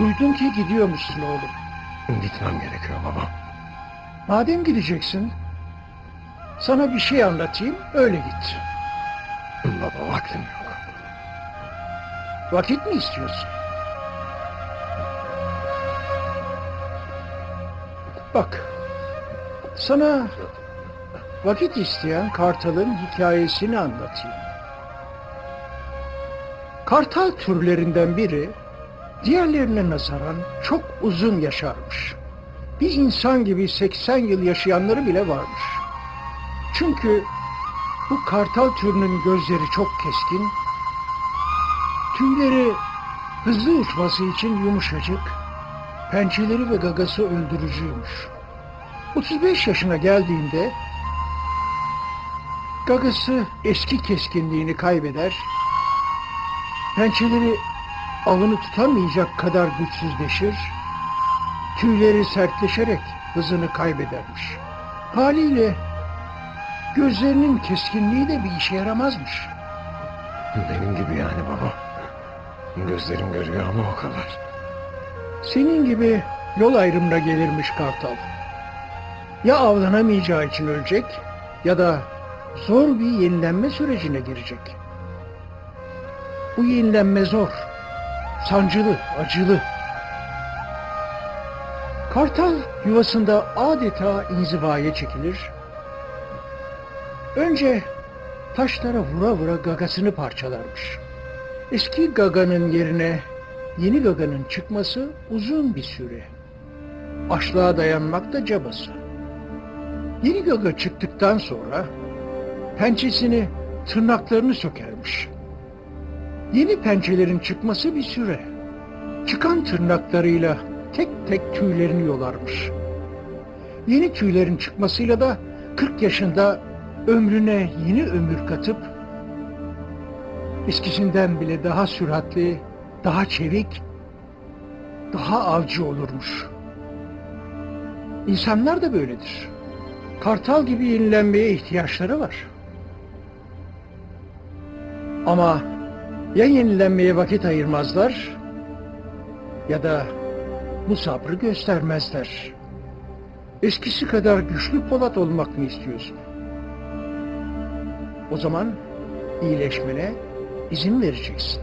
Duydum ki gidiyormuşsun oğlum. Gitmem gerekiyor baba. Madem gideceksin, sana bir şey anlatayım, öyle git. Baba vaktim yok. Vakit mi istiyorsun? Bak, sana vakit isteyen kartalın hikayesini anlatayım. Kartal türlerinden biri diğerlerine nazaran çok uzun yaşarmış. Bir insan gibi 80 yıl yaşayanları bile varmış. Çünkü bu kartal türünün gözleri çok keskin, Tüyleri hızlı uçması için yumuşacık, pençeleri ve gagası öldürücüymüş. 35 yaşına geldiğinde gagası eski keskinliğini kaybeder, pençeleri avını tutamayacak kadar güçsüzleşir, tüyleri sertleşerek hızını kaybedermiş. Haliyle gözlerinin keskinliği de bir işe yaramazmış. Benim gibi yani baba. Gözlerim görüyor ama o kadar. Senin gibi yol ayrımına gelirmiş kartal. Ya avlanamayacağı için ölecek ya da zor bir yenilenme sürecine girecek. Bu yenilenme zor, sancılı, acılı. Kartal yuvasında adeta inzivaya çekilir. Önce taşlara vura vura gagasını parçalarmış. Eski gaganın yerine yeni gaganın çıkması uzun bir süre. Açlığa dayanmak da cabası. Yeni gaga çıktıktan sonra pençesini, tırnaklarını sökermiş. Yeni pençelerin çıkması bir süre. Çıkan tırnaklarıyla tek tek tüylerini yolarmış. Yeni tüylerin çıkmasıyla da 40 yaşında ömrüne yeni ömür katıp eskisinden bile daha süratli, daha çevik, daha avcı olurmuş. İnsanlar da böyledir. Kartal gibi yenilenmeye ihtiyaçları var. Ama ya yenilenmeye vakit ayırmazlar ya da bu sabrı göstermezler. Eskisi kadar güçlü Polat olmak mı istiyorsun? O zaman iyileşmene izin vereceksin.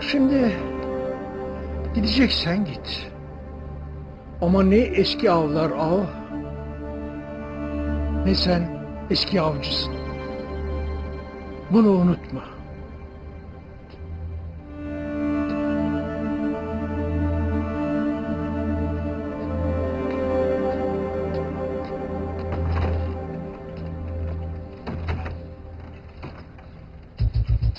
Şimdi gideceksen git. Ama ne eski avlar av, ne sen eski avcısın. Bunu unutma.